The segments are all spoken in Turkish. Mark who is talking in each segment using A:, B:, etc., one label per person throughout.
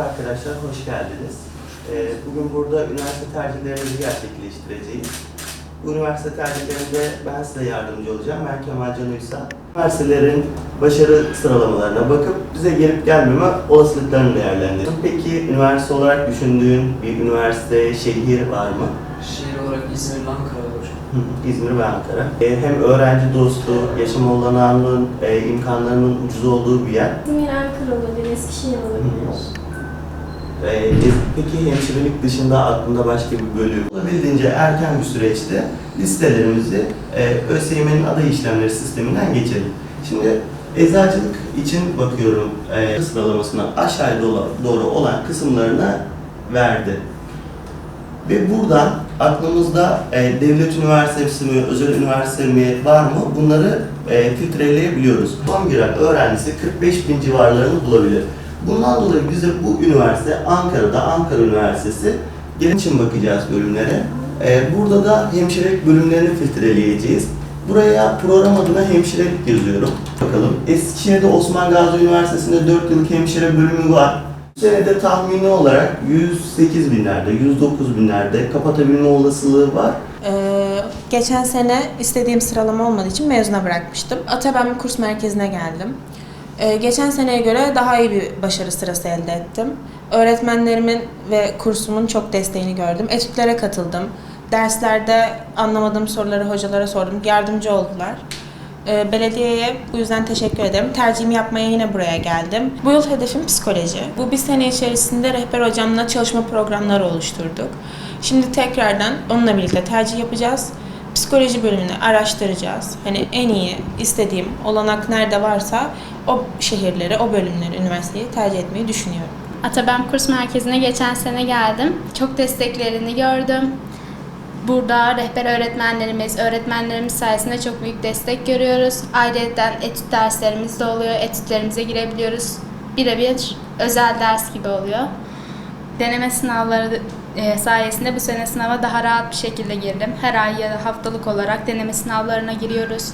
A: arkadaşlar, hoş geldiniz. Ee, Bugün burada üniversite tercihlerinizi gerçekleştireceğiz. Bu üniversite tercihlerinde ben size yardımcı olacağım. Ben Kemal Can Uysal. Üniversitelerin başarı sıralamalarına bakıp bize gelip gelmeme olasılıklarını değerlendirelim. Peki üniversite olarak düşündüğün bir üniversite, şehir var mı?
B: Şehir olarak İzmir, Ankara
A: hı, İzmir ve Ankara. Ee, Hem öğrenci dostu, yaşam olanağının, e, imkanlarının ucuz olduğu bir yer.
C: İzmir, Ankara olabilir, Eskişehir olabilir.
A: Ee, peki hemşirelik dışında aklında başka bir bölüm olabildiğince erken bir süreçte listelerimizi e, ÖSYM'nin aday işlemleri sisteminden geçelim. Şimdi eczacılık için bakıyorum e, sıralamasına doğru, doğru olan kısımlarına verdi. Ve buradan aklımızda e, devlet üniversitesi mi, özel üniversite mi var mı bunları e, filtreleyebiliyoruz. Son giren öğrencisi 45 bin civarlarını bulabilir. Bundan dolayı bize bu üniversite Ankara'da Ankara Üniversitesi genel için bakacağız bölümlere. E, burada da hemşirelik bölümlerini filtreleyeceğiz. Buraya program adına hemşirelik yazıyorum. Bakalım. Eskişehir'de Osman Gazi Üniversitesi'nde 4 yıllık hemşire bölümü var. Bu senede tahmini olarak 108 binlerde, 109 binlerde kapatabilme olasılığı var.
D: Ee, geçen sene istediğim sıralama olmadığı için mezuna bırakmıştım. Atabem kurs merkezine geldim. Ee, geçen seneye göre daha iyi bir başarı sırası elde ettim. Öğretmenlerimin ve kursumun çok desteğini gördüm. Etütlere katıldım. Derslerde anlamadığım soruları hocalara sordum. Yardımcı oldular. Ee, belediyeye bu yüzden teşekkür ederim. Tercihimi yapmaya yine buraya geldim. Bu yıl hedefim psikoloji. Bu bir sene içerisinde rehber hocamla çalışma programları oluşturduk. Şimdi tekrardan onunla birlikte tercih yapacağız. Psikoloji bölümünü araştıracağız. Hani en iyi istediğim olanak nerede varsa o şehirleri, o bölümleri, üniversiteyi tercih etmeyi düşünüyorum.
E: Atabem Kurs Merkezi'ne geçen sene geldim. Çok desteklerini gördüm. Burada rehber öğretmenlerimiz, öğretmenlerimiz sayesinde çok büyük destek görüyoruz. Ayrıca etüt derslerimiz de oluyor. Etütlerimize girebiliyoruz. Birebir özel ders gibi oluyor. Deneme sınavları e, sayesinde bu sene sınava daha rahat bir şekilde girdim. Her ay ya da haftalık olarak deneme sınavlarına giriyoruz.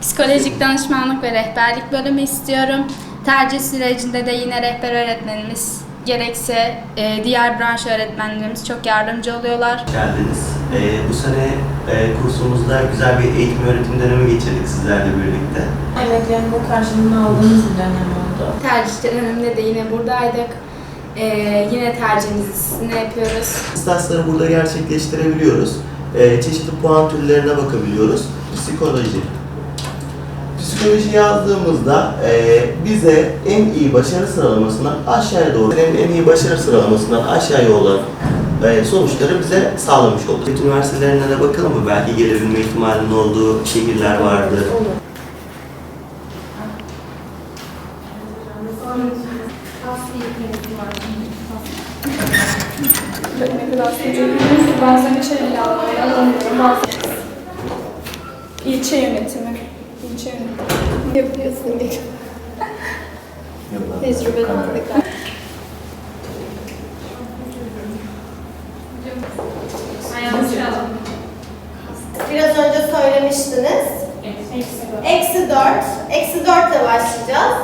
E: Psikolojik danışmanlık ve rehberlik bölümü istiyorum. Tercih sürecinde de yine rehber öğretmenimiz gerekse e, diğer branş öğretmenlerimiz çok yardımcı oluyorlar.
A: geldiniz. Ee, bu sene e, kursumuzda güzel bir eğitim öğretim dönemi geçirdik sizlerle birlikte.
D: Emeklerimin karşılığını aldığımız bir dönem oldu.
E: Tercih döneminde de yine buradaydık. E, yine tercihimizi sizinle yapıyoruz.
A: Stansları burada gerçekleştirebiliyoruz. Ee, çeşitli puan türlerine bakabiliyoruz. Psikoloji. Psikoloji yazdığımızda e, bize en iyi başarı sıralamasından aşağıya doğru, en, en iyi başarı sıralamasından aşağıya olan e, sonuçları bize sağlamış oldu. Devlet üniversitelerine de bakalım mı? Belki gelebilme ihtimalinin olduğu şehirler
F: kadar sürecek? Bazen alamıyorum. İlçe yönetimi. Yönetimi.
C: Yapıyorsun gibi. Tecrübeden tekrar. Biraz önce söylemiştiniz. Eksi 4. Eksi 4 ile başlayacağız.